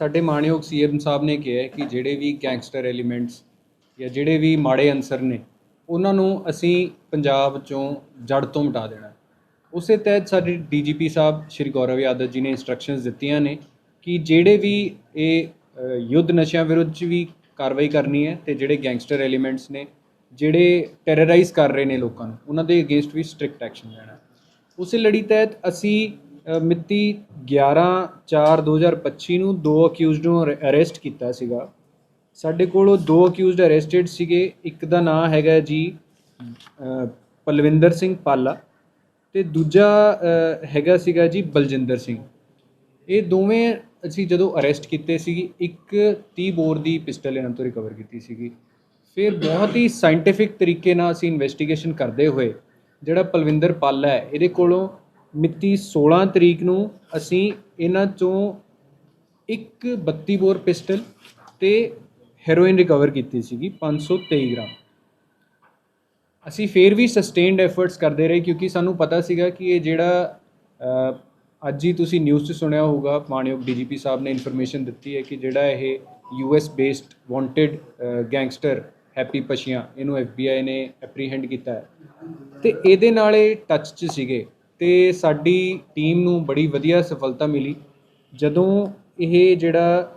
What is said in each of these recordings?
ਸਾਡੇ ਮਾਣਯੋਗ ਸੀਐਮ ਸਾਹਿਬ ਨੇ ਕਿਹਾ ਕਿ ਜਿਹੜੇ ਵੀ ਗੈਂਗਸਟਰ ਐਲੀਮੈਂਟਸ ਜਾਂ ਜਿਹੜੇ ਵੀ ਮਾੜੇ ਅਨਸਰ ਨੇ, ਉਹਨਾਂ ਨੂੰ ਅਸੀਂ ਪੰਜਾਬ ਚੋਂ ਜੜ ਤੋਂ ਮਿਟਾ ਦੇਣਾ ਉਸੇ ਤਹਿਤ ਸਾਡੇ ਡੀਜੀਪੀ ਸਾਹਿਬ ਸ਼੍ਰੀ ਗੌਰਵ ਯਾਦਵ ਜੀ ਨੇ ਇਨਸਟਰਕਸ਼ਨਸ ਦਿੱਤੀਆਂ ਨੇ ਕਿ ਜਿਹੜੇ ਵੀ ਇਹ ਯੁੱਧ ਨਸ਼ਿਆਂ ਵਿਰੁੱਧ 'ਚ ਵੀ ਕਾਰਵਾਈ ਕਰਨੀ ਹੈ ਤੇ ਜਿਹੜੇ ਗੈਂਗਸਟਰ ਐਲੀਮੈਂਟਸ ਨੇ, ਜਿਹੜੇ ਟੈਰਰਾਈਜ਼ ਕਰ ਰਹੇ ਨੇ ਲੋਕਾਂ ਨੂੰ, ਉਹਨਾਂ ਦੇ ਅਗੇਂਸਟ ਵੀ ਸਟ੍ਰਿਕਟ ਐਕਸ਼ਨ ਲੈਣਾ ਉਸੇ ਲੜੀ ਤਹਿਤ ਅਸੀਂ ਮਿਤੀ 11/4/2025 ਨੂੰ ਦੋ ਅਕਿਊਜ਼ਡ ਨੂੰ ਅਰੈਸਟ ਕੀਤਾ ਸੀਗਾ। ਸਾਡੇ ਕੋਲ ਉਹ ਦੋ ਅਕਿਊਜ਼ਡ ਅਰੈਸਟਡ ਸੀਗੇ। ਇੱਕ ਦਾ ਨਾਮ ਹੈਗਾ ਜੀ ਪਲਵਿੰਦਰ ਸਿੰਘ ਪਾਲਾ ਤੇ ਦੂਜਾ ਹੈਗਾ ਸੀਗਾ ਜੀ ਬਲਜਿੰਦਰ ਸਿੰਘ। ਇਹ ਦੋਵੇਂ ਅਸੀਂ ਜਦੋਂ ਅਰੈਸਟ ਕੀਤੇ ਸੀਗੀ ਇੱਕ 30 ਬੋਰ ਦੀ ਪਿਸਟਲ ਇਹਨਾਂ ਤੋਂ ਰਿਕਵਰ ਕੀਤੀ ਸੀਗੀ। ਫਿਰ ਬਹੁਤ ਹੀ ਸਾਇੰਟੀਫਿਕ ਤਰੀਕੇ ਨਾਲ ਅਸੀਂ ਇਨਵੈਸਟੀਗੇਸ਼ਨ ਕਰਦੇ ਹੋਏ, ਜਿਹੜਾ ਪਲਵਿੰਦਰ ਪਾਲਾ ਹੈ, ਇਹਦੇ ਕੋਲੋਂ ਮਿਤੀ 16 ਤਰੀਕ ਨੂੰ ਅਸੀਂ ਇਹਨਾਂ ਚੋਂ ਇੱਕ 32 ਬੋਰ ਪਿਸਟਲ ਤੇ ਹੈਰੋਇਨ ਰਿਕਵਰ ਕੀਤੀ ਸੀਗੀ 523 ਗ੍ਰਾਮ। ਅਸੀਂ ਫੇਰ ਵੀ ਸਸਟੇਨਡ ਐਫਰਟਸ ਕਰਦੇ ਰਹੇ ਕਿਉਂਕਿ ਸਾਨੂੰ ਪਤਾ ਸੀਗਾ ਕਿ ਇਹ ਜਿਹੜਾ ਅੱਜ ਹੀ ਤੁਸੀਂ ਨਿਊਜ਼ 'ਚ ਸੁਣਿਆ ਹੋਊਗਾ ਮਾਨਯੋਗ ਡੀਜੀਪੀ ਸਾਹਿਬ ਨੇ ਇਨਫੋਰਮੇਸ਼ਨ ਦਿੱਤੀ ਹੈ ਕਿ ਜਿਹੜਾ ਇਹ US based wanted gangster Happy Passian, ਇਹਨੂੰ ਐਫਬੀਆਈ ਨੇ ਐਪਰੀਹੈਂਡ ਕੀਤਾ ਹੈ। ਤੇ ਇਹਦੇ ਨਾਲ ਇਹ ਟੱਚ 'ਚ ਸੀਗੇ। ਤੇ ਸਾਡੀ ਟੀਮ ਨੂੰ ਬੜੀ ਵਧੀਆ ਸਫਲਤਾ ਮਿਲੀ। ਜਦੋਂ ਇਹ ਜਿਹੜਾ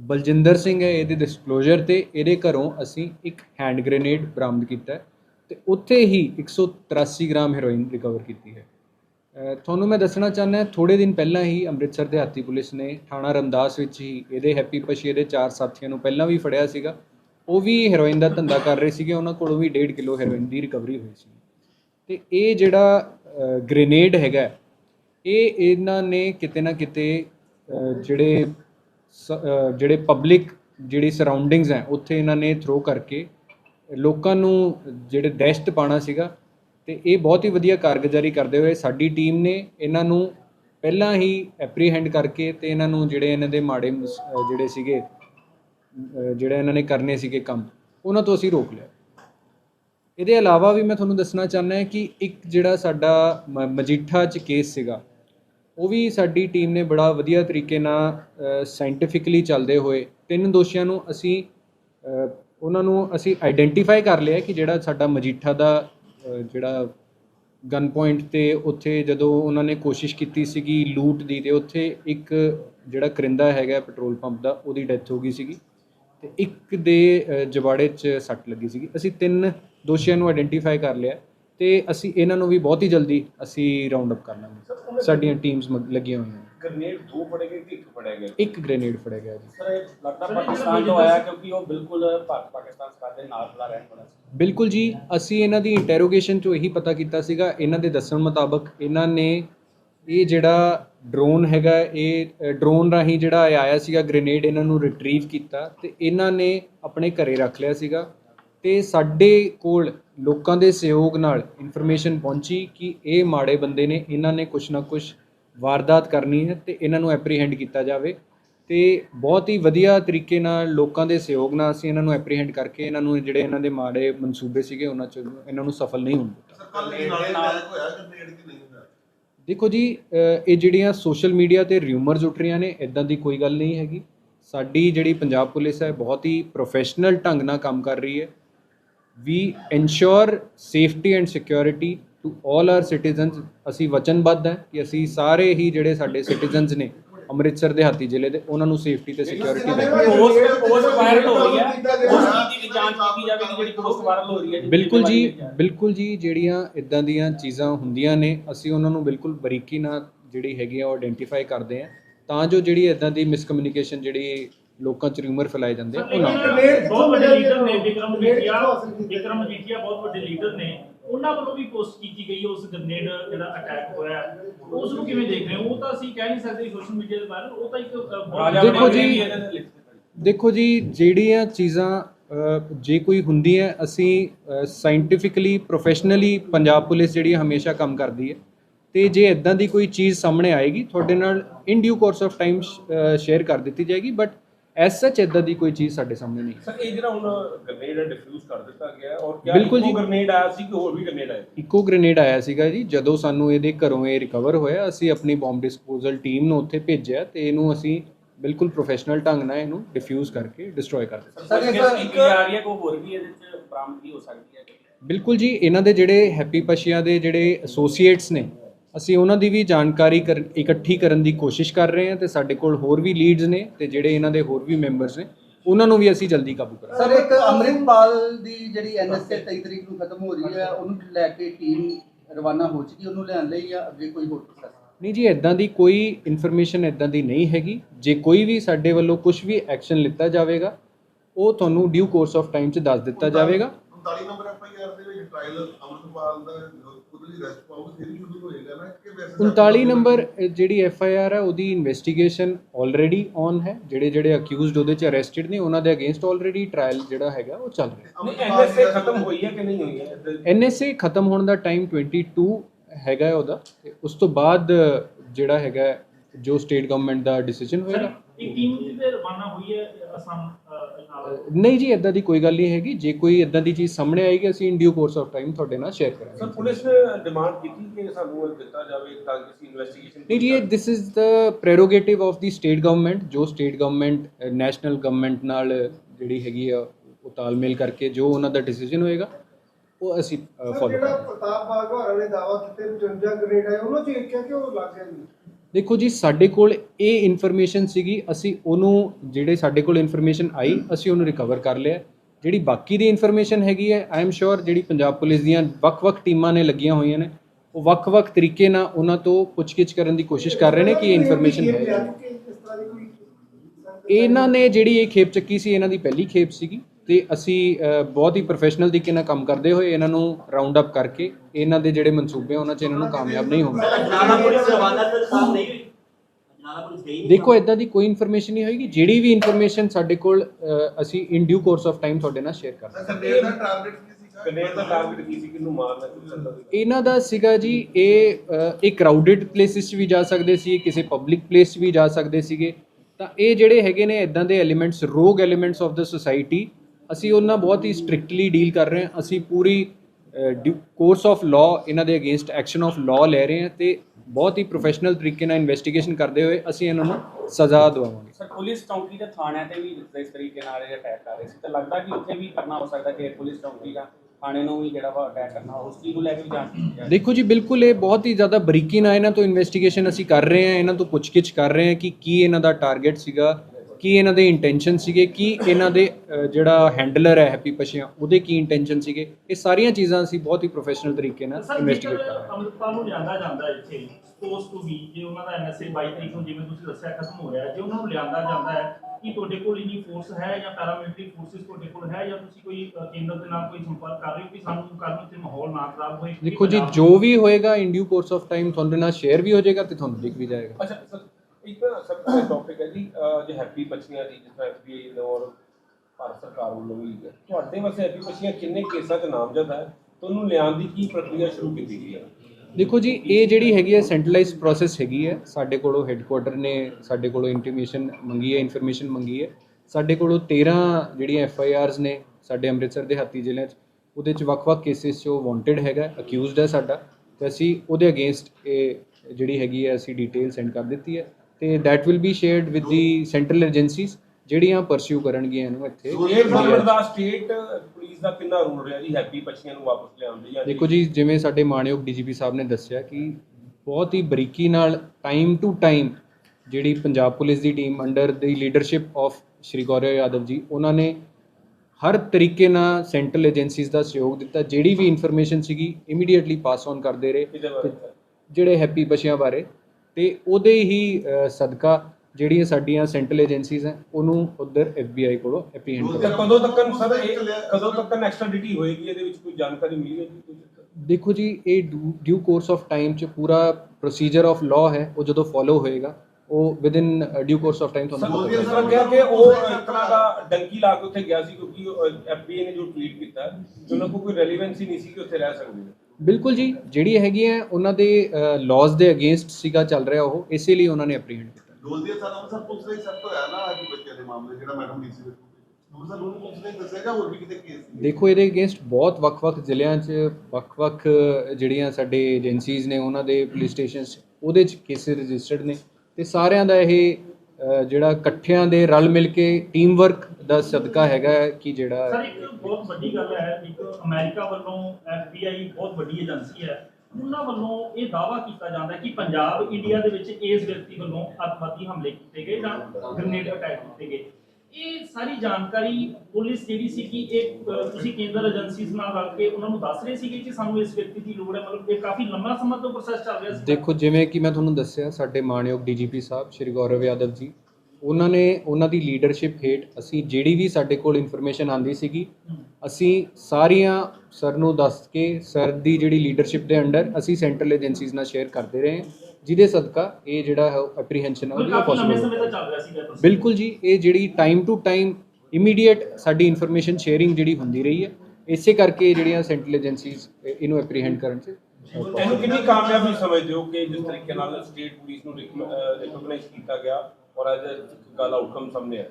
ਬਲਜਿੰਦਰ ਸਿੰਘ ਹੈ, ਇਹਦੇ ਡਿਸਕਲੋਜ਼ਰ ਤੇ ਇਹਦੇ ਘਰੋਂ ਅਸੀਂ ਇੱਕ ਹੈਂਡ ਗ੍ਰੇਨੇਡ ਬਰਾਮਦ ਕੀਤਾ ਅਤੇ ਉੱਥੇ ਹੀ 183 ਗ੍ਰਾਮ ਹੈਰੋਇਨ ਰਿਕਵਰ ਕੀਤੀ ਹੈ। ਤੁਹਾਨੂੰ ਮੈਂ ਦੱਸਣਾ ਚਾਹੁੰਦਾ ਥੋੜੇ ਦਿਨ ਪਹਿਲਾਂ ਹੀ ਅੰਮ੍ਰਿਤਸਰ ਦਿਹਾਤੀ ਪੁਲਿਸ ਨੇ ਥਾਣਾ ਰਮਦਾਸ ਵਿੱਚ ਹੀ ਇਹਦੇ ਹੈਪੀ ਪਸ਼ੀਏ ਦੇ ਚਾਰ ਸਾਥੀਆਂ ਨੂੰ ਪਹਿਲਾਂ ਵੀ ਫੜਿਆ ਸੀਗਾ। ਉਹ ਵੀ ਹੈਰੋਇਨ ਦਾ ਧੰਦਾ ਕਰ ਰਹੇ ਸੀਗੇ, ਉਹਨਾਂ ਕੋਲੋਂ ਵੀ 1.5 ਕਿਲੋ ਹੈਰੋਇਨ ਦੀ ਰਿਕਵਰੀ ਹੋਈ ਸੀ। ਤੇ ਇਹ ਜਿਹੜਾ ਗ੍ਰੇਨੇਡ ਹੈਗਾ ਇਹ ਇਹਨਾਂ ਨੇ ਕਿਤੇ ਨਾ ਕਿਤੇ ਜਿਹੜੇ ਸ- ਜਿਹੜੇ ਪਬਲਿਕ ਜਿਹੜੀ ਸਰਾਊਂਡਿੰਗਸ ਹੈ, ਉੱਥੇ ਇਹਨਾਂ ਨੇ ਥਰੋ ਕਰਕੇ ਲੋਕਾਂ ਨੂੰ ਜਿਹੜੇ ਦਹਿਸ਼ਤ ਪਾਣਾ ਸੀਗਾ ਤੇ ਇਹ ਬਹੁਤ ਹੀ ਵਧੀਆ ਕਾਰਗੁਜ਼ਾਰੀ ਕਰਦੇ ਹੋਏ ਸਾਡੀ ਟੀਮ ਨੇ ਇਹਨਾਂ ਨੂੰ ਪਹਿਲਾਂ ਹੀ ਐਪਰੀਹੈਂਡ ਕਰਕੇ ਤੇ ਇਹਨਾਂ ਨੂੰ ਜਿਹੜੇ ਇਹਨਾਂ ਦੇ ਮਾੜੇ ਜਿਹੜੇ ਸੀਗੇ ਜਿਹੜੇ ਇਹਨਾਂ ਨੇ ਕਰਨੇ ਸੀਗੇ ਕੰਮ, ਉਹਨਾਂ ਤੋਂ ਅਸੀਂ ਰੋਕ ਲਿਆ। ਇਹਦੇ ਇਲਾਵਾ ਵੀ ਮੈਂ ਤੁਹਾਨੂੰ ਦੱਸਣਾ ਚਾਹੁੰਦਾ ਕਿ ਇੱਕ ਜਿਹੜਾ ਸਾਡਾ ਮ- ਮਜੀਠਾ 'ਚ ਕੇਸ ਸੀਗਾ, ਉਹ ਵੀ ਸਾਡੀ ਟੀਮ ਨੇ ਬੜਾ ਵਧੀਆ ਤਰੀਕੇ ਨਾਲ ਸਾਇੰਟੀਫਿਕਲੀ ਚੱਲਦੇ ਹੋਏ ਤਿੰਨ ਦੋਸ਼ੀਆਂ ਨੂੰ ਅਸੀਂ ਉਹਨਾਂ ਨੂੰ ਅਸੀਂ ਆਈਡੈਂਟੀਫਾਈ ਕਰ ਲਿਆ ਕਿ ਜਿਹੜਾ ਸਾਡਾ ਮਜੀਠਾ ਦਾ ਜਿਹੜਾ ਗਨ ਪੁਆਇੰਟ ਤੇ ਉੱਥੇ ਜਦੋਂ ਉਹਨਾਂ ਨੇ ਕੋਸ਼ਿਸ਼ ਕੀਤੀ ਸੀਗੀ ਲੂਟ ਦੀ ਤੇ ਉੱਥੇ ਇੱਕ ਜਿਹੜਾ ਕਰਿੰਦਾ ਹੈਗਾ ਪੈਟਰੋਲ ਪੰਪ ਦਾ, ਉਹਦੀ ਡੈਥ ਹੋ ਗਈ ਸੀਗੀ ਤੇ ਇੱਕ ਦੇ ਜਵਾੜੇ 'ਚ ਸੱਟ ਲੱਗੀ ਸੀਗੀ। ਅਸੀਂ ਤਿੰਨ ਦੋਸ਼ੀਆਂ ਨੂੰ ਆਇਡੈਂਟੀਫਾਈ ਕਰ ਲਿਆ ਤੇ ਅਸੀਂ ਇਹਨਾਂ ਨੂੰ ਵੀ ਬਹੁਤ ਹੀ ਜਲਦੀ ਅਸੀਂ ਰਾਉਂਡ ਅਪ ਕਰ ਲਾਂਗੇ। ਸਾਡੀਆਂ ਟੀਮਸ ਲੱਗੀਆਂ ਹੋਈਆਂ ਨੇ। ਗ੍ਰਨੇਡ ਦੋ ਫੜੇ ਗਏ ਕਿ ਇੱਕ ਫੜਿਆ ਗਿਆ ਇੱਕ ਗ੍ਰੇਨੇਡ ਫੜਿਆ ਗਿਆ ਜੀ। ਸਰ ਇਹ ਲੱਗਦਾ ਪਾਕਿਸਤਾਨ ਤੋਂ ਆਇਆ ਕਿਉਂਕਿ ਉਹ ਬਿਲਕੁਲ ਭਾਰਤ ਪਾਕਿਸਤਾਨ ਸਰਕਾਰ ਦੇ ਨਾਲ ਖੜਾ ਰਹਿਣ ਵਾਲਾ ਸੀ। ਬਿਲਕੁਲ ਜੀ ਅਸੀਂ ਇਹਨਾਂ ਦੀ ਇੰਟਰੋਗੇਸ਼ਨ ਚੋਂ ਇਹੀ ਪਤਾ ਕੀਤਾ ਸੀਗਾ ਇਹਨਾਂ ਦੇ ਦੱਸਣ ਮੁਤਾਬਕ ਇਹਨਾਂ ਨੇ ਇਹ ਜਿਹੜਾ ਡਰੋਨ ਹੈਗਾ ਇਹ ਡਰੋਨ ਰਾਹੀਂ ਜਿਹੜਾ ਇਹ ਆਇਆ ਸੀਗਾ ਗ੍ਰੇਨੇਡ ਇਹਨਾਂ ਨੂੰ ਰਿਟਰੀਵ ਕੀਤਾ ਤੇ ਇਹਨਾਂ ਨੇ ਆਪਣੇ ਘਰੇ ਰੱਖ ਲਿਆ ਸੀਗਾ। ਤੇ ਸਾਡੇ ਕੋਲ ਲੋਕਾਂ ਦੇ ਸਹਿਯੋਗ ਨਾਲ ਇਨਫੋਰਮੇਸ਼ਨ ਪਹੁੰਚੀ ਕਿ ਇਹ ਮਾੜੇ ਬੰਦੇ ਨੇ ਇਹਨਾਂ ਨੇ ਕੁਛ ਨਾ ਕੁਛ ਵਾਰਦਾਤ ਕਰਨੀ ਹੈ ਤੇ ਇਹਨਾਂ ਨੂੰ ਐਪਰੀਹੈਂਡ ਕੀਤਾ ਜਾਵੇ ਤੇ ਬਹੁਤ ਹੀ ਵਧੀਆ ਤਰੀਕੇ ਨਾਲ ਲੋਕਾਂ ਦੇ ਸਹਿਯੋਗ ਨਾਲ ਅਸੀਂ ਇਹਨਾਂ ਨੂੰ ਐਪਰੀਹੈਂਡ ਕਰਕੇ ਇਹਨਾਂ ਨੂੰ ਜਿਹੜੇ ਇਹਨਾਂ ਦੇ ਮਾੜੇ ਮਨਸੂਬੇ ਸੀਗੇ ਉਹਨਾਂ ਚ ਇਹਨਾਂ ਨੂੰ ਸਫਲ ਨਹੀਂ ਹੋਣ ਦਿੱਤਾ। ਸਰਕਾਰ ਦੇ ਨਾਲੇ ਨਾਲ ਹੋਇਆ ਗ੍ਰੇਨੇਡ ਕਿ ਨਹੀਂ ਹੋਇਆ? ਦੇਖੋ ਜੀ ਇਹ ਜਿਹੜੀਆਂ ਸੋਸ਼ਲ ਮੀਡੀਆ ਤੇ ਰਿਊਮਰਸ ਉੱਠ ਰਹੀਆਂ ਨੇ ਇਦਾਂ ਦੀ ਕੋਈ ਗੱਲ ਨਹੀਂ ਹੈਗੀ। ਸਾਡੀ ਜਿਹੜੀ ਪੰਜਾਬ ਪੁਲਿਸ ਹੈ ਬਹੁਤ ਹੀ ਪ੍ਰੋਫੈਸ਼ਨਲ ਢੰਗ ਨਾਲ ਕੰਮ ਕਰ ਰਹੀ ਹੈ। We ensure safety and security to 올 our citizens ਅਸੀਂ ਵਚਨਬੱਧ ਹੈ ਕਿ ਅਸੀਂ ਸਾਰੇ ਹੀ ਜਿਹੜੇ ਸਾਡੇ ਸਿਟੀਜ਼ਨਸ ਨੇ ਅੰਮ੍ਰਿਤਸਰ ਦੇ ਹਾਤੀ ਜ਼ਿਲ੍ਹੇ ਦੇ ਉਹਨਾਂ ਨੂੰ ਸੇਫਟੀ ਤੇ ਸਿਕਿਉਰਿਟੀ ਦੇਵਾਂਗੇ ਪੋਸਟ ਪੋਸਟ ਵਾਇਰਲ ਹੋ ਰਹੀ ਹੈ ਉਸ ਚੀਜ਼ ਦੀ ਜਾਂਚ ਕੀਤੀ ਜਾਵੇ ਕਿ ਜਿਹੜੀ ਪੋਸਟ ਵਾਇਰਲ ਹੋ ਰਹੀ ਹੈ ਬਿਲਕੁਲ ਜੀ ਬਿਲਕੁਲ ਜੀ ਜਿਹੜੀਆਂ ਇਦਾਂ ਦੀਆਂ ਚੀਜ਼ਾਂ ਹੁੰਦੀਆਂ ਨੇ ਅਸੀਂ ਉਹਨਾਂ ਨੂੰ ਬਿਲਕੁਲ ਬਰੀਕੀ ਨਾਲ ਜਿਹੜੀ ਹੈਗੀ ਆ ਉਹ ਆਇਡੈਂਟੀਫਾਈ ਕਰਦੇ ਆ। ਤਾਂ ਜੋ ਜਿਹੜੀ ਇਦਾਂ ਦੀ ਮਿਸਕਮਿਊਨੀਕੇਸ਼ਨ ਜਿਹੜੀ ਲੋਕਾਂ 'ਚ ਰਿਊਮਰ ਫੈਲਾਏ ਜਾਂਦੇ ਆ। ਉਹ ਨਾ। ਬਹੁਤ ਵੱਡੇ ਲੀਡਰ ਨੇ ਵਿਕਰਮ ਮਜੀਠੀਆ ਵਿਕਰਮ ਮਜੀਠੀਆ ਬਹੁਤ ਵੱਡੇ ਲੀਡਰ ਨੇ। ਉਹਨਾਂ ਵੱਲੋਂ ਵੀ ਪੋਸਟ ਕੀਤੀ ਗਈ ਹੈ ਉਸ ਗ੍ਰਨੇਡ ਜਿਹੜਾ ਅਟੈਕ ਹੋਇਆ। ਉਸ ਨੂੰ ਕਿਵੇਂ ਦੇਖ ਰਹੇ ਹੋ? ਉਹ ਤਾਂ ਅਸੀਂ ਕਹਿ ਨਹੀਂ ਸਕਦੇ ਸੋਸ਼ਲ ਮੀਡੀਆ ਦੇ ਬਾਰੇ। ਉਹ ਤਾਂ ਇੱਕ ਅ, ਬਹੁਤ ਦੇਖੋ ਜੀ, ਦੇਖੋ ਜੀ ਜਿਹੜੀਆਂ ਚੀਜ਼ਾਂ ਜੇ ਕੋਈ ਹੁੰਦੀ ਹੈ ਅਸੀਂ ਸਾਇੰਟੀਫਿਕਲੀ ਪ੍ਰੋਫੈਸ਼ਨਲੀ ਪੰਜਾਬ ਪੁਲਿਸ ਜਿਹੜੀ ਹਮੇਸ਼ਾ ਕੰਮ ਕਰਦੀ ਹੈ। ਤੇ ਜੇ ਇਦਾਂ ਦੀ ਕੋਈ ਚੀਜ਼ ਸਾਹਮਣੇ ਆਏਗੀ ਤੁਹਾਡੇ ਨਾਲ in due course of time share ਕਰ ਦਿੱਤੀ ਜਾਏਗੀ। ਬਟ ਐਸ ਸੱਚ ਇਦਾਂ ਦੀ ਕੋਈ ਚੀਜ਼ ਸਾਡੇ ਸਾਹਮਣੇ ਨਹੀਂ। ਸਰ ਇਹ ਜਿਹੜਾ ਹੁਣ ਗ੍ਰਨੇਡ ਹੈ ਡਿਫਿਊਜ਼ ਕਰ ਦਿੱਤਾ ਗਿਆ ਹੈ ਔਰ ਕਿਆ ਬਿਲਕੁਲ ਇੱਕੋ ਜੀ। ਗ੍ਰਨੇਡ ਆਇਆ ਸੀ ਕਿ ਹੋਰ ਵੀ ਗ੍ਰਨੇਡ ਆਏ ਇੱਕੋ ਗ੍ਰੇਨੇਡ ਆਇਆ ਸੀਗਾ ਜੀ ਜਦੋਂ ਸਾਨੂੰ ਇਹਦੇ ਘਰੋਂ ਇਹ ਰਿਕਵਰ ਹੋਇਆ ਅਸੀਂ ਆਪਣੀ ਬੰਬ ਡਿਸਪੋਜ਼ਲ ਟੀਮ ਨੂੰ ਉੱਥੇ ਭੇਜਿਆ ਤੇ ਇਹਨੂੰ ਅਸੀਂ ਬਿਲਕੁਲ ਪ੍ਰੋਫੈਸ਼ਨਲ ਢੰਗ ਨਾਲ ਇਹਨੂੰ ਡਿਫਿਊਜ਼ ਕਰਕੇ ਡਿਸਟਰੋਏ ਕਰ ਦਿੱਤਾ ਸਰ ਸਰ, ਇਸ ਇੱਕ- ਹੈ ਕੋਈ ਹੋਰ ਵੀ ਇਹਦੇ ਚ ਬਰਾਮਦਗੀ ਹੋ ਸਕਦੀ ਹੈ ਬਿਲਕੁਲ ਜੀ ਇਹਨਾਂ ਦੇ ਜਿਹੜੇ ਹੈਪੀ ਪਸ਼ੀਆਂ ਦੇ ਜਿਹੜੇ ਐਸੋਸੀਏਟਸ ਨੇ ਅਸੀਂ ਉਹਨਾਂ ਦੀ ਵੀ ਜਾਣਕਾਰੀ ਕਰ- ਇਕੱਠੀ ਕਰਨ ਦੀ ਕੋਸ਼ਿਸ਼ ਕਰ ਰਹੇ ਹਾਂ ਤੇ ਸਾਡੇ ਕੋਲ ਹੋਰ ਵੀ ਲੀਡਸ ਨੇ ਤੇ ਜਿਹੜੇ ਇਹਨਾਂ ਦੇ ਹੋਰ ਵੀ ਮੈਂਬਰਸ ਨੇ ਉਹਨਾਂ ਨੂੰ ਵੀ ਅਸੀਂ ਜਲਦੀ ਕਾਬੂ ਕਰਾਂਗੇ। ਸਰ ਇੱਕ ਅੰਮ੍ਰਿਤਪਾਲ ਦੀ ਜਿਹੜੀ ਐਨਐਸਏ 23 ਤਰੀਕ ਨੂੰ ਖਤਮ ਹੋ ਰਹੀ ਹੈ ਉਹਨੂੰ ਲੈ ਕੇ ਟੀਮ ਰਵਾਨਾ ਹੋ ਚੁੱਕੀ ਉਹਨੂੰ ਲੈਣ ਲਈ ਜਾਂ ਅੱਗੇ ਕੋਈ ਹੋਰ ਪ੍ਰੋਸੈਸ ਨਹੀਂ ਜੀ ਇਦਾਂ ਦੀ ਕੋਈ ਇਨਫੋਰਮੇਸ਼ਨ ਇਦਾਂ ਦੀ ਨਹੀਂ ਹੈਗੀ। ਜੇ ਕੋਈ ਵੀ ਸਾਡੇ ਵੱਲੋਂ ਕੁਝ ਵੀ ਐਕਸ਼ਨ ਲਿੱਤਾ ਜਾਵੇਗਾ ਉਹ ਤੁਹਾਨੂੰ ਡਿਊ ਕੋਰਸ ਆਫ ਟਾਈਮ 'ਚ ਦੱਸ ਦਿੱਤਾ ਜਾਵੇਗਾ। 39 ਨੰਬਰ ਐਫਆਈਆਰ ਦੇ ਵਿੱਚ ਟ੍ਰਾਇਲ ਅਮਰਪਾਲ ਦਾ ਉਹਦੀ ਰੈਸਟ ਪਾਉ ਫਿਰ ਹੀ ਸ਼ੁਰੂ ਹੋਏਗਾ ਨਾ ਕਿ ਵੈਸੇ 39 ਨੰਬਰ ਜਿਹੜੀ ਐਫ ਆਈ ਆਰ ਹੈ ਉਹਦੀ ਇਨਵੈਸਟੀਗੇਸ਼ਨ ਆਲਰੇਡੀ ਔਨ ਹੈ। ਜਿਹੜੇ ਜਿਹੜੇ ਅਕਿਊਜ਼ਡ ਉਹਦੇ 'ਚ ਅਰੈਸਟਡ ਨੇ ਉਹਨਾਂ ਦੇ ਅਗੇਂਸਟ ਆਲਰੇਡੀ ਟ੍ਰਾਇਲ ਜਿਹੜਾ ਹੈਗਾ ਉਹ ਚੱਲ ਰਿਹਾ। ਨਹੀਂ ਐਨਐਸਏ ਖਤਮ ਹੋਈ ਹੈ ਕਿ ਨਹੀਂ ਹੋਈ ਹੈ? ਐਨਐਸਏ ਖਤਮ ਹੋਣ ਦਾ ਟਾਈਮ 22 ਹੈਗਾ ਹੈ ਉਹਦਾ ਉਸ ਤੋਂ ਬਾਅਦ ਜਿਹੜਾ ਹੈਗਾ ਜੋ ਸਟੇਟ ਗਵਰਨਮੈਂਟ ਦਾ ਡਿਸੀਜਨ ਹੋਏਗਾ। ਇੱਕ ਟੀਮ ਤੇ ਰਵਾਨਾ ਹੋਈ ਹੈ ਅਸਾਮ ਅਹ, ਨਾਲ? ਨਹੀਂ ਜੀ ਇਦਾਂ ਦੀ ਕੋਈ ਗੱਲ ਨਹੀਂ ਹੈਗੀ। ਜੇ ਕੋਈ ਇਦਾਂ ਦੀ ਚੀਜ਼ ਸਾਹਮਣੇ ਆਏਗੀ ਅਸੀਂ in due course of time ਤੁਹਾਡੇ ਨਾਲ ਸ਼ੇਅਰ ਸਰ ਕਰਾਂਗੇ ਪੁਲਿਸ ਨੇ ਡਿਮਾਂਡ ਕੀਤੀ ਕਿ ਸਾਨੂੰ ਇਹ ਦਿੱਤਾ ਜਾਵੇ ਤਾਂ ਕਿ ਅਸੀਂ ਇਨਵੈਸਟੀਗੇਸ਼ਨ ਨਹੀਂ ਜੀ this is the prerogative of the state government ਜੋ ਸਟੇਟ ਗਵਰਨਮੈਂਟ ਨੈਸ਼ਨਲ ਗਵਰਨਮੈਂਟ ਨਾਲ ਜਿਹੜੀ ਹੈਗੀ ਆ ਉਹ ਤਾਲਮੇਲ ਕਰਕੇ ਜੋ ਉਹਨਾਂ ਦਾ ਡਿਸੀਜਨ ਹੋਏਗਾ ਉਹ ਅਸੀਂ ਫੋਲੋ ਜਿਹੜਾ ਕਰਾਂਗੇ। ਪ੍ਰਤਾਪ ਬਾਗ ਵਾਲਾ ਨੇ ਦਾਵਾ ਕੀਤੇ 55 ਗ੍ਰੇਡ ਆਏ ਉਹਨਾਂ ਚ ਇਹ ਕਿਹਾ ਕਿ ਉਹ ਲੱਗ ਗਿਆ ਨਹੀਂ ਦੇਖੋ ਜੀ, ਸਾਡੇ ਕੋਲ ਇਹ ਇਨਫੋਰਮੇਸ਼ਨ ਸੀਗੀ, ਅਸੀਂ ਉਹਨੂੰ ਜਿਹੜੇ ਸਾਡੇ ਕੋਲ ਇਨਫੋਰਮੇਸ਼ਨ ਆਈ, ਅਸੀਂ ਉਹਨੂੰ ਰਿਕਵਰ ਕਰ ਲਿਆ। ਜਿਹੜੀ ਬਾਕੀ ਦੀ ਇਨਫੋਰਮੇਸ਼ਨ ਹੈਗੀ ਹੈ ਆਈ ਐਮ ਸ਼ੋਰ ਜਿਹੜੀ ਪੰਜਾਬ ਪੁਲਿਸ ਦੀਆਂ ਵੱਖ-ਵੱਖ ਟੀਮਾਂ ਨੇ ਲੱਗੀਆਂ ਹੋਈਆਂ ਨੇ, ਉਹ ਵੱਖ-ਵੱਖ ਤਰੀਕੇ ਨਾਲ ਉਹਨਾਂ ਤੋਂ ਪੁੱਛਗਿੱਛ ਕਰਨ ਦੀ ਕੋਸ਼ਿਸ਼ ਕਰ ਰਹੇ ਨੇ ਕਿ ਇਹ ਇਨਫੋਰਮੇਸ਼ਨ ਹੈ ਇਹਨਾਂ ਨੇ ਜਿਹੜੀ ਇਹ ਖੇਪ ਚੱਕੀ ਸੀ, ਇਹਨਾਂ ਦੀ ਪਹਿਲੀ ਖੇਪ ਸੀਗੀ। ਤੇ ਅਸੀਂ ਬਹੁਤ ਹੀ ਪ੍ਰੋਫੈਸ਼ਨਲ ਤਰੀਕੇ ਨਾਲ ਕੰਮ ਕਰਦੇ ਹੋਏ ਇਹਨਾਂ ਨੂੰ ਰਾਉਂਡ ਅਪ ਕਰਕੇ ਇਹਨਾਂ ਦੇ ਜਿਹੜੇ ਮਨਸੂਬੇ ਉਹਨਾਂ 'ਚ ਇਹਨਾਂ ਨੂੰ ਕਾਮਯਾਬ ਨਹੀਂ ਹੋਣਾ ਦੇਖੋ ਇਦਾਂ ਦੀ ਕੋਈ ਇਨਫੋਰਮੇਸ਼ਨ ਨਹੀਂ ਹੋਏਗੀ ਜਿਹੜੀ ਵੀ ਇਨਫੋਰਮੇਸ਼ਨ ਸਾਡੇ ਕੋਲ ਅਸੀਂ in due course of time ਤੁਹਾਡੇ ਨਾਲ ਸ਼ੇਅਰ ਕਰਾਂਗੇ ਸੰਡੇ ਦਾ ਟਾਰਗੇਟ ਕੀ ਸੀਗਾ ਕਨੇਡ ਦਾ ਟਾਰਗੇਟ ਕੀ ਸੀ ਕਿਹਨੂੰ ਮਾਰਨਾ ਕਿਹਨੂੰ ਚੱਲਦਾ ਸੀ ਇਹਨਾਂ ਦਾ ਸੀਗਾ ਜੀ ਇਹ ਇਹ ਕਰਾਊਡਡ ਪਲੇਸਿਸ 'ਚ ਵੀ ਜਾ ਸਕਦੇ ਸੀ ਕਿਸੇ ਪਬਲਿਕ ਪਲੇਸ 'ਚ ਵੀ ਜਾ ਸਕਦੇ ਸੀਗੇ ਤਾਂ ਇਹ ਜਿਹੜੇ ਹੈਗੇ ਨੇ ਇਦਾਂ ਦੇ ਐਲੀਮੈਂਟਸ ਰੋਗ ਐਲੀਮੈਂਟਸ ਆਫ ਦਾ ਸੋਸਾਇਟੀ ਅਸੀਂ ਉਹਨਾਂ ਬਹੁਤ ਹੀ ਸਟ੍ਰਿਕਟਲੀ ਡੀਲ ਕਰ ਰਹੇ ਹਾਂ। ਅਸੀਂ ਪੂਰੀ ਕੋਰਸ ਆਫ ਲਾਅ ਇਹਨਾਂ ਦੇ ਅਗੇਂਸਟ ਐਕਸ਼ਨ ਆਫ ਲਾਅ ਲੈ ਰਹੇ ਹਾਂ ਤੇ ਬਹੁਤ ਹੀ ਪ੍ਰੋਫੈਸ਼ਨਲ ਤਰੀਕੇ ਨਾਲ ਇਨਵੈਸਟੀਗੇਸ਼ਨ ਕਰਦੇ ਹੋਏ ਅਸੀਂ ਇਹਨਾਂ ਨੂੰ ਸਜ਼ਾ ਦਿਵਾਵਾਂਗੇ। ਸਰ ਪੁਲਿਸ ਚੌਂਕੀ ਤੇ ਥਾਣਿਆਂ ਤੇ ਵੀ ਇਸ ਤਰੀਕੇ ਨਾਲ ਇਹ ਅਟੈਕ ਕਰ ਰਹੇ ਸੀ। ਤੇ ਲੱਗਦਾ ਕਿ ਉੱਥੇ ਵੀ ਕਰਨਾ ਹੋ ਸਕਦਾ ਕਿ ਪੁਲਿਸ ਚੌਂਕੀ ਦਾ ਥਾਣੇ ਨੂੰ ਵੀ ਜਿਹੜਾ ਵਾ ਅਟੈਕ ਕਰਨਾ ਉਸ ਚੀਜ਼ ਨੂੰ ਲੈ ਕੇ ਵੀ ਜਾਂਚ ਦੇਖੋ ਜੀ ਬਿਲਕੁਲ ਇਹ ਬਹੁਤ ਹੀ ਜ਼ਿਆਦਾ ਬਰੀਕੀ ਨਾਲ ਇਹਨਾਂ ਤੋਂ ਇਨਵੈਸਟੀਗੇਸ਼ਨ ਅਸੀਂ ਕਰ ਰਹੇ ਹਾਂ। ਇਹਨਾਂ ਤੋਂ ਪੁੱਛਗਿੱਛ ਕਰ ਰਹੇ ਹਾਂ ਕਿ ਕੀ ਇਹਨਾਂ ਦਾ ਟਾਰਗੇਟ ਸੀਗਾ। ਕੀ ਇਹਨਾਂ ਦੇ ਇੰਟੈਂਸ਼ਨ ਸੀਗੇ? ਕੀ ਇਹਨਾਂ ਦੇ ਜਿਹੜਾ ਹੈਂਡਲਰ ਹੈ ਹੈਪੀ ਪਸ਼ੀਆਂ ਉਹਦੇ ਕੀ ਇੰਟੈਂਸ਼ਨ ਸੀਗੇ? ਇਹ ਸਾਰੀਆਂ ਚੀਜ਼ਾਂ ਅਸੀਂ ਬਹੁਤ ਹੀ ਪ੍ਰੋਫੈਸ਼ਨਲ ਤਰੀਕੇ ਨਾਲ ਇਨਵੈਸਟੀਗੇਟ ਕਰ ਰਹੇ ਹਾਂ ਅੰਮ੍ਰਿਤਪਾਲ ਨੂੰ ਜਾਂਦਾ ਹੈ ਇੱਥੇ ਸਪੋਜ਼ ਟੂ ਬੀ ਜੇ ਉਹਨਾਂ ਦਾ ਐਨਐਸਏ 22 ਤਰੀਕ ਨੂੰ ਜਿਵੇਂ ਤੁਸੀਂ ਦੱਸਿਆ ਖਤਮ ਹੋ ਰਿਹਾ ਹੈ, ਜੇ ਉਹਨਾਂ ਨੂੰ ਲਿਆਂਦਾ ਜਾਂਦਾ ਹੈ ਕੀ ਤੁਹਾਡੇ ਕੋਲ ਇੰਨੀ ਫੋਰਸ ਹੈ ਜਾਂ ਪੈਰਾਮਿਲਟਰੀ ਫੋਰਸਿਸ ਤੁਹਾਡੇ ਕੋਲ ਹੈ ਜਾਂ ਤੁਸੀਂ ਕੋਈ ਕੇਂਦਰ ਦੇ ਨਾਲ ਕੋਈ ਸੰਪਰਕ ਕਰ ਰਹੇ ਹੋ ਕਿ ਸਾਨੂੰ ਨੂੰ ਇੱਥੇ ਮਾਹੌਲ ਨਾ ਖਰਾਬ ਹੋਏ? ਦੇਖੋ ਜੀ ਜੋ ਵੀ ਹੋਏਗਾ in due course of time ਤੁਹਾਡੇ ਨਾਲ ਸ਼ੇਅਰ ਵੀ ਹੋ ਜਾਏਗਾ ਤੇ ਤੁਹਾਨੂੰ ਦਿਖ ਵੀ ਜਾਏਗਾ। ਅੱਛਾ ਸਰ ਇੱਕ ਸਭ ਟੌਪਿਕ ਹੈ ਜੀ ਜੋ ਹੈਪੀ ਬੱਚੀਆਂ ਦੀ, ਜਿਸ ਤਰ੍ਹਾਂ ਐਫਬੀਆਈ ਨੇ ਔਰ ਭਾਰਤ ਸਰਕਾਰ ਵੱਲੋਂ ਵੀ ਹੈ ਤੁਹਾਡੇ ਵਾਸਤੇ ਹੈਪੀ ਬੱਚੀਆਂ ਕਿੰਨੇ ਕੇਸਾਂ 'ਚ ਨਾਮਜ਼ਦ ਹੈ? ਤੁਹਾਨੂੰ ਲਿਆਉਣ ਦੀ ਕੀ ਪ੍ਰਕਿਰਿਆ ਸ਼ੁਰੂ ਕੀਤੀ ਗਈ ਹੈ? ਦੇਖੋ ਜੀ, ਇਹ ਜਿਹੜੀ ਹੈਗੀ ਹੈ ਸੈਂਟਰਲਾਈਜ਼ਡ ਪ੍ਰੋਸੈਸ ਹੈਗੀ ਹੈ। ਸਾਡੇ ਕੋਲੋਂ ਹੈੱਡਕੁਆਟਰ ਨੇ ਸਾਡੇ ਕੋਲੋਂ ਇੰਟੀਮੇਸ਼ਨ ਮੰਗੀ ਹੈ ਇਨਫੋਰਮੇਸ਼ਨ ਮੰਗੀ ਹੈ। ਸਾਡੇ ਕੋਲੋਂ 13 ਜਿਹੜੀਆਂ ਐਫ ਆਈ ਆਰਸ ਨੇ ਸਾਡੇ ਅੰਮ੍ਰਿਤਸਰ ਦੇ ਹਾਤੀ ਜ਼ਿਲ੍ਹੇ 'ਚ, ਉਹਦੇ 'ਚ ਵੱਖ-ਵੱਖ ਕੇਸਿਸ 'ਚ ਉਹ ਵਾਂਟਡ ਹੈਗਾ ਅਕਿਊਜ਼ਡ ਹੈ ਸਾਡਾ। ਤੇ ਅਸੀਂ ਉਹਦੇ ਅਗੇਂਸਟ ਇਹ ਜਿਹੜੀ ਹੈਗੀ ਹੈ, ਅਸੀਂ ਡਿਟੇਲ ਸੈਂਡ ਕਰ ਦਿੱਤੀ ਹੈ। ਤੇ that will be shared with the central agencies ਜਿਹੜੀਆਂ ਪਰਸਿਊ ਕਰਨਗੀਆਂ ਇਹਨੂੰ ਇੱਥੇ। ਸਟੇਟ ਗਵਰਨਮੈਂਟ ਦਾ ਸਟੇਟ ਪੁਲਿਸ ਦਾ ਕਿੰਨਾ ਰੋਲ ਰਿਹਾ ਜੀ ਹੈਪੀ ਬੱਚੀਆਂ ਨੂੰ ਵਾਪਸ ਲਿਆਉਣ ਦੀ ਜਾਂ ਦੇਖੋ ਜੀ ਜਿਵੇਂ ਸਾਡੇ ਮਾਣਯੋਗ ਡੀਜੀਪੀ ਸਾਹਿਬ ਨੇ ਦੱਸਿਆ ਕਿ ਬਹੁਤ ਹੀ ਬਰੀਕੀ ਨਾਲ ਟਾਈਮ ਟੂ ਟਾਈਮ ਜਿਹੜੀ Punjab police the team under the leadership of Shri Gaurav Yadav ji ਉਹਨਾਂ ਨੇ ਹਰ ਤਰੀਕੇ ਨਾਲ ਸੈਂਟਰਲ ਏਜੰਸੀਜ਼ ਦਾ ਸਹਿਯੋਗ ਦਿੱਤਾ। ਜਿਹੜੀ ਵੀ ਇਨਫੋਰਮੇਸ਼ਨ ਸੀਗੀ ਇਮੀਡੀਏਟਲੀ ਪਾਸ ਔਨ ਕਰਦੇ ਰਹੇ। ਜਿਹੜੇ ਹੈਪੀ ਬੱਚਿਆਂ ਬਾਰੇ ਤੇ ਉਹਦੇ ਹੀ ਸਦਕਾ ਜਿਹੜੀਆਂ ਸਾਡੀਆਂ ਸੈਂਟਰਲ ਏਜੰਸੀਜ਼ ਹੈ ਉਹਨੂੰ ਉਧਰ ਐਫਬੀਆਈ ਕੋਲੋਂ ਐਪਰੀਹੈਂਡ ਤੇ ਕਰ ਕਦੋਂ ਤੱਕ ਸਰ ਇਹ ਕਦੋਂ ਤੱਕ ਐਕਸਟ੍ਰਾਡਿਟੀ ਹੋਏਗੀ? ਇਹਦੇ ਵਿੱਚ ਕੋਈ ਜਾਣਕਾਰੀ ਮਿਲੀ ਹੈ ਦੇਖੋ ਜੀ ਇਹ ਡਿਊ ਕੋਰਸ ਆਫ ਟਾਈਮ ਚ ਪੂਰਾ ਪ੍ਰੋਸੀਜਰ ਆਫ ਲਾਅ ਹੈ ਉਹ ਜਦੋਂ ਫੋਲੋ ਹੋਏਗਾ ਉਹ with in due course of time ਤੁਹਾਨੂੰ ਪਤਾ ਚੱਲ ਤਰ੍ਹਾਂ ਕਿਹਾ ਕਿ ਉਹ ਤਰ੍ਹਾਂ ਦਾ ਡੰਕੀ ਲਾ ਕੇ ਉੱਥੇ ਗਿਆ ਸੀ ਕਿਉਂਕਿ ਐਫਬੀਆਈ ਨੇ ਜੋ ਟਵੀਟ ਕੀਤਾ ਉਹਨਾਂ ਕੋਲ ਕੋਈ ਰੈਲੇਵੈਂਸੀ ਨਹੀਂ ਸੀ ਕਿ ਉੱਥੇ ਰਹਿ ਸਕਦੇ। ਬਿਲਕੁਲ ਜੀ ਜਿਹੜੀ ਹੈਗੀ ਹੈ ਉਹਨਾਂ ਦੇ ਲਾਜ਼ ਦੇ ਅਗੇਂਸਟ ਸੀਗਾ ਚੱਲ ਰਿਹਾ ਉਹ ਇਸੇ ਲਈ ਉਹਨਾਂ ਨੇ ਐਪਰੀਹੈਂਡ ਕੀਤਾ। ਡੋਲਦੀਆ ਸਾਰਾ ਅੰਮ੍ਰਿਤਸਰ ਪੁਲਿਸ ਦੇ ਸਖਤ ਹੋਇਆ ਨਾ ਅੱਜ ਬੱਚਿਆਂ ਦੇ ਮਾਮਲੇ ਜਿਹੜਾ ਮੈਡਮ ਡੀਸੀ ਦੇ ਅੰਮ੍ਰਿਤਸਰ ਨੂੰ ਪੁਲਿਸ ਨੇ ਦੱਸਿਆ ਜਾਂ ਹੋਰ ਵੀ ਕਿਤੇ ਕੇਸ ਸੀ ਦੇਖੋ ਇਹਦੇ ਅਗੇਂਸਟ ਬਹੁਤ ਵੱਖ-ਵੱਖ ਜ਼ਿਲ੍ਹਿਆਂ 'ਚ ਵੱਖ-ਵੱਖ ਜਿਹੜੀਆਂ ਸਾਡੇ ਏਜੰਸੀਜ਼ ਨੇ ਉਹਨਾਂ ਦੇ ਪੁਲਿਸ ਸਟੇਸ਼ਨਸ ਉਹਦੇ 'ਚ ਕੇਸ ਰਜਿਸਟਰਡ ਨੇ। ਤੇ ਸਾਰਿਆਂ ਦਾ ਇਹ ਜਿਹੜਾ ਇਕੱਠਿਆਂ ਦੇ ਰਲ ਮਿਲ ਕੇ ਟੀਮ ਵਰਕ ਦਾ ਸਦਕਾ ਹੈਗਾ ਕਿ ਜਿਹੜਾ ਸਰ, ਇੱਕ ਬਹੁਤ ਵੱਡੀ ਗੱਲ ਹੈ, ਇੱਕ ਅਮਰੀਕਾ ਵੱਲੋਂ FBI ਬਹੁਤ ਵੱਡੀ ਏਜੰਸੀ ਹੈ, ਉਹਨਾਂ ਵੱਲੋਂ ਇਹ ਦਾਅਵਾ ਕੀਤਾ ਜਾਂਦਾ ਕਿ ਪੰਜਾਬ ਇੰਡੀਆ ਦੇ ਵਿੱਚ ਇਸ ਵਿਅਕਤੀ ਵੱਲੋਂ ਅੱਤਵਾਦੀ ਹਮਲੇ ਕੀਤੇ ਗਏ ਜਾਂ ਗ੍ਰਨੇਡ ਅਟੈਕ ਕੀਤੇ ਗਏ। ਇਹ ਸਾਰੀ ਜਾਣਕਾਰੀ ਪੁਲਿਸ ਜਿਹੜੀ ਸੀ ਕਿ ਇਹ ਤੁਸੀਂ ਕੇਂਦਰ ਏਜੰਸੀਜ਼ ਨਾਲ ਰਲ ਕੇ ਉਹਨਾਂ ਨੂੰ ਦੱਸ ਰਹੇ ਸੀਗੇ ਕਿ ਸਾਨੂੰ ਇਸ ਵਿਅਕਤੀ ਦੀ ਲੋੜ ਹੈ? ਮਤਲਬ ਇਹ ਕਾਫੀ ਲੰਮਾ ਸਮਾਂ ਤੋਂ ਪ੍ਰੋਸੈਸ ਚੱਲ ਰਿਹਾ ਸੀ। ਦੇਖੋ ਜਿਵੇਂ ਕਿ ਮੈਂ ਤੁਹਾਨੂੰ ਦੱਸਿਆ ਸਾਡੇ ਮਾਣਯੋਗ ਡੀਜੀਪੀ ਸਾਹਿਬ ਸ਼੍ਰੀ ਗੌਰਵ ਯਾਦਵ ਜੀ ਉਹਨਾਂ ਨੇ ਉਹਨਾਂ ਦੀ ਲੀਡਰਸ਼ਿਪ ਹੇਠ ਅਸੀਂ ਜਿਹੜੀ ਵੀ ਸਾਡੇ ਕੋਲ ਇਨਫੋਰਮੇਸ਼ਨ ਆਂਦੀ ਸੀਗੀ ਅਸੀਂ ਸਾਰੀਆਂ ਸਰ ਨੂੰ ਦੱਸ ਕੇ ਸਰ ਦੀ ਜਿਹੜੀ ਲੀਡਰਸ਼ਿਪ ਦੇ ਅੰਡਰ ਅਸੀਂ ਸੈਂਟਰਲ ਏਜੰਸੀਜ਼ ਨਾਲ ਸ਼ੇਅਰ ਕਰਦੇ ਰਹੇ ਹਾਂ। ਜਿਹਦੇ ਸਦਕਾ ਇਹ ਜਿਹੜਾ ਹੈ ਐਪਰੀਹੈਂਸ਼ਨ ਹੈ ਉਹ ਪੋਸੀਬਲ। ਬਿਲਕੁਲ ਜੀ ਇਹ ਜਿਹੜੀ ਟਾਈਮ ਟੂ ਟਾਈਮ ਇਮੀਡੀਏਟ ਸਾਡੀ ਇਨਫੋਰਮੇਸ਼ਨ ਸ਼ੇਅਰਿੰਗ ਜਿਹੜੀ ਹੁੰਦੀ ਰਹੀ ਹੈ ਇਸੇ ਕਰਕੇ ਜਿਹੜੀਆਂ ਸੈਂਟਰਲ ਏਜੰਸੀਜ਼ ਇਹਨੂੰ ਐਪਰੀਹੈਂਡ ਕਰਨ 'ਚ ਇਹਨੂੰ ਕਿੰਨੀ ਕਾਮਯਾਬੀ ਸਮਝਦੇ ਹੋ ਕਿ ਜਿਸ ਤਰੀਕੇ ਨਾਲ ਸਟੇਟ ਪੁਲਿਸ ਨੂੰ ਰਿਕਗਨਾਈਜ਼ ਕੀਤਾ ਗਿਆ ਔਰ ਅੱਜ ਗੱਲ ਆਊਟਕਮ ਸਾਹਮਣੇ ਆਇਆ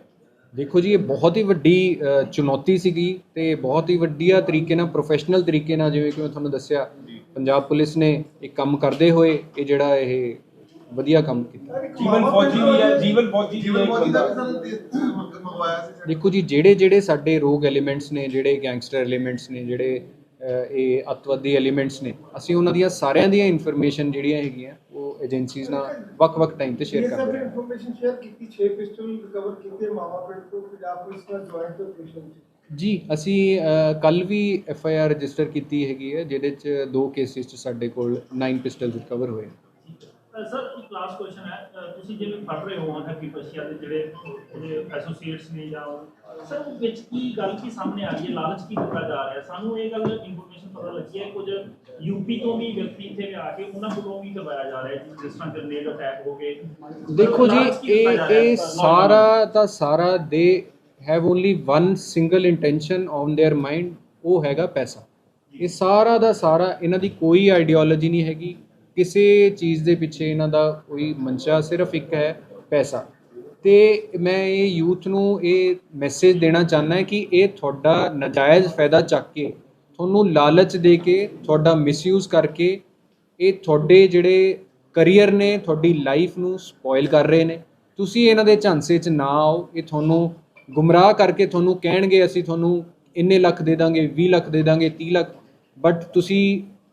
ਦੇਖੋ ਜੀ ਇਹ ਬਹੁਤ ਹੀ ਵੱਡੀ ਚੁਣੌਤੀ ਸੀਗੀ ਤੇ ਬਹੁਤ ਹੀ ਵਧੀਆ ਤਰੀਕੇ ਨਾਲ ਪ੍ਰੋਫੈਸ਼ਨਲ ਤਰੀਕੇ ਨਾਲ ਜਿਵੇਂ ਕਿ ਮੈਂ ਤੁਹਾਨੂੰ ਦੱਸਿਆ ਪੰਜਾਬ ਪੁਲਿਸ ਨੇ ਇੱਕ ਕੰਮ ਕਰਦੇ ਹੋਏ ਇਹ ਜਿਹੜਾ ਇਹ ਵਧੀਆ ਕੰਮ ਕੀਤਾ। ਜੀਵਨ ਫੌਜੀ ਵੀ ਹੈ ਜੀਵਨ ਫੌਜੀ ਵੀ ਹੈ ਜੀਵਨ ਮੋਦੀ ਦਾ ਮੰਗਵਾਇਆ ਸੀ ਦੇਖੋ ਜੀ ਜਿਹੜੇ ਜਿਹੜੇ ਸਾਡੇ ਰੋਗ ਐਲੀਮੈਂਟਸ ਨੇ ਜਿਹੜੇ ਗੈਂਗਸਟਰ ਐਲੀਮੈਂਟਸ ਨੇ ਜਿਹੜੇ ਇਹ ਅਤਵਾਦੀ ਐਲੀਮੈਂਟਸ ਨੇ ਅਸੀਂ ਉਹਨਾਂ ਦੀਆਂ ਸਾਰਿਆਂ ਦੀਆਂ ਇਨਫੋਰਮੇਸ਼ਨ ਜਿਹੜੀਆਂ ਹੈਗੀਆਂ ਉਹ ਏਜੰਸੀਜ਼ ਨਾਲ ਵੱਖ-ਵੱਖ ਟਾਈਮ ਤੇ ਸ਼ੇਅਰ ਇਹ ਕਰਦੇ ਹਾਂ। ਇਨਫੋਰਮੇਸ਼ਨ ਸ਼ੇਅਰ ਕੀਤੀ 6 ਪਿਸਟਲ ਰਿਕਵਰ ਕੀਤੇ ਮਾਵਾ ਪਿੰਡ ਤੋਂ ਪੰਜਾਬ ਪੁਲਿਸ ਨਾਲ ਜੁਆਇੰਟ ਆਪਰੇਸ਼ਨ ਚ। ਜੀ ਅਸੀਂ ਕੱਲ ਵੀ ਐਫ ਆਈ ਆਰ ਰਜਿਸਟਰ ਕੀਤੀ ਹੈਗੀ ਹੈ ਜਿਹਦੇ ਚ ਦੋ ਕੇਸਿਸ ਚ ਸਾਡੇ ਕੋਲ 9 ਪਿਸਟਲਸ ਰਿਕਵਰ ਹੋਏ ਸਰ ਇੱਕ ਲਾਸਟ ਕੁਐਸਚਨ ਹੈ। ਤੁਸੀਂ ਜਿਵੇਂ ਪੜ੍ਹ ਰਹੇ ਹੋ ਹੈਪੀ ਪਸ਼ੀਆ ਦੇ ਜਿਹੜੇ ਐਸੋਸੀਏਟਸ ਨੇ ਜਾਂ ਸਰ ਉਹ ਵਿੱਚ ਕੀ ਗੱਲ ਕੀ ਸਾਹਮਣੇ ਆ ਰਹੀ ਹੈ? ਲਾਲਚ ਕੀ ਦਿੱਤਾ ਜਾ ਰਿਹਾ? ਹੈ ਸਾਨੂੰ ਇਹ ਗੱਲ ਇਨਫੋਰਮੇਸ਼ਨ ਪਤਾ ਲੱਗੀ ਹੈ ਕੁਝ ਯੂਪੀ ਤੋਂ ਵੀ ਵਿਅਕਤੀ ਇੱਥੇ ਆ ਕੇ ਉਹਨਾਂ ਕੋਲੋਂ ਵੀ ਕਰਵਾਇਆ ਜਾ ਰਿਹਾ ਹੈ ਜਿਸ ਤਰ੍ਹਾਂ ਗ੍ਰੇਨੇਡ ਅਟੈਕ ਹੋ ਗਏ। ਦੇਖੋ ਜੀ ਕੀ ਇਹ ਹੈ? ਇਹ? ਸਾਰਾ ਦਾ ਸਾਰਾ they have only one single intention on their mind ਉਹ ਹੈਗਾ ਪੈਸਾ ਇਹ ਸਾਰਾ ਦਾ ਸਾਰਾ ਇਹਨਾਂ ਦੀ ਕੋਈ ਆਈਡੀਓਲੋਜੀ ਨਹੀਂ ਹੈਗੀ ਕਿਸੇ ਚੀਜ਼ ਦੇ ਪਿੱਛੇ ਇਹਨਾਂ ਦਾ ਕੋਈ ਮਨਸ਼ਾ ਸਿਰਫ ਇੱਕ ਹੈ ਪੈਸਾ ਤੇ ਮੈਂ ਇਹ ਯੂਥ ਨੂੰ ਇਹ ਮੈਸੇਜ ਦੇਣਾ ਚਾਹੁੰਦਾ ਹਾਂ ਕਿ ਇਹ ਤੁਹਾਡਾ ਨਜਾਇਜ਼ ਫਾਇਦਾ ਚੱਕ ਕੇ ਤੁਹਾਨੂੰ ਲਾਲਚ ਦੇ ਕੇ ਤੁਹਾਡਾ ਮਿਸਯੂਜ਼ ਕਰਕੇ ਇਹ ਤੁਹਾਡੇ ਜਿਹੜੇ ਕੈਰੀਅਰ ਨੇ ਤੁਹਾਡੀ ਲਾਈਫ ਨੂੰ ਸਪੋਇਲ ਕਰ ਰਹੇ ਨੇ ਤੁਸੀਂ ਇਹਨਾਂ ਦੇ ਝਾਂਸੇ 'ਚ ਨਾ ਆਓ ਇਹ ਤੁਹਾਨੂੰ ਗੁੰਮਰਾਹ ਕਰਕੇ ਤੁਹਾਨੂੰ ਕਹਿਣਗੇ ਅਸੀਂ ਤੁਹਾਨੂੰ ਇੰਨੇ ਲੱਖ ਦੇ ਦਾਂਗੇ 20 ਲੱਖ ਦੇ ਦਾਂਗੇ 30 ਲੱਖ ਬਟ ਤੁਸੀਂ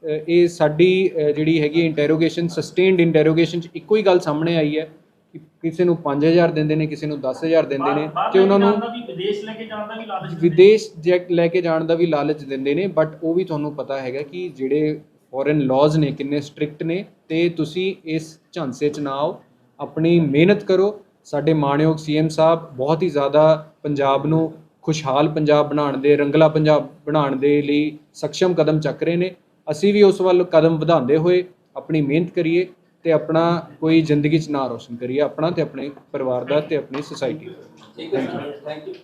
ਇਹ ਸਾਡੀ ਜਿਹੜੀ ਹੈਗੀ ਇੰਟਰੋਗੇਸ਼ਨ ਸਸਟੇਨਡ ਇੰਟਰੋਗੇਸ਼ਨ 'ਚ ਇੱਕੋ ਹੀ ਗੱਲ ਸਾਹਮਣੇ ਆਈ ਹੈ ਕਿ ਕਿਸੇ ਨੂੰ 5000 ਦਿੰਦੇ ਨੇ ਕਿਸੇ ਨੂੰ 10000 ਦਿੰਦੇ ਨੇ ਤੇ ਉਹਨਾਂ ਨੂੰ ਵਿਦੇਸ਼ ਲੈ ਕੇ ਜਾਣ ਦਾ ਵੀ ਲਾਲਚ। ਵਿਦੇਸ਼ ਜੈਕ ਲੈ ਕੇ ਜਾਣ ਦਾ ਵੀ ਲਾਲਚ ਦਿੰਦੇ ਨੇ ਬਟ ਉਹ ਵੀ ਤੁਹਾਨੂੰ ਪਤਾ ਹੈਗਾ ਕਿ ਜਿਹੜੇ ਫੋਰਨ ਲਾਜ਼ ਨੇ ਕਿੰਨੇ ਸਟ੍ਰਿਕਟ ਨੇ ਤੇ ਤੁਸੀਂ ਇਸ ਝਾਂਸੇ 'ਚ ਨਾ ਆਓ ਆਪਣੀ ਮਿਹਨਤ ਕਰੋ ਸਾਡੇ ਮਾਣਯੋਗ ਸੀਐਮ ਸਾਹਿਬ ਬਹੁਤ ਹੀ ਜ਼ਿਆਦਾ ਪੰਜਾਬ ਨੂੰ ਖੁਸ਼ਹਾਲ ਪੰਜਾਬ ਬਣਾਉਣ ਦੇ, ਰੰਗਲਾ ਪੰਜਾਬ ਬਣਾਉਣ ਦੇ ਲਈ ਸક્ષਮ ਕਦਮ ਚੱਕ ਰਹੇ ਨੇ। ਅਸੀਂ ਵੀ ਉਸ ਵੱਲ ਕਦਮ ਵਧਾਉਂਦੇ ਹੋਏ ਆਪਣੀ ਮਿਹਨਤ ਕਰੀਏ ਤੇ ਆਪਣਾ ਕੋਈ ਜ਼ਿੰਦਗੀ 'ਚ ਨਾਂ ਰੋਸ਼ਨ ਕਰੀਏ, ਆਪਣਾ ਤੇ ਆਪਣੇ ਪਰਿਵਾਰ ਦਾ ਤੇ ਆਪਣੀ ਸੋਸਾਇਟੀ ਦਾ। ਠੀਕ ਹੈ ਥੈਂਕ ਯੂ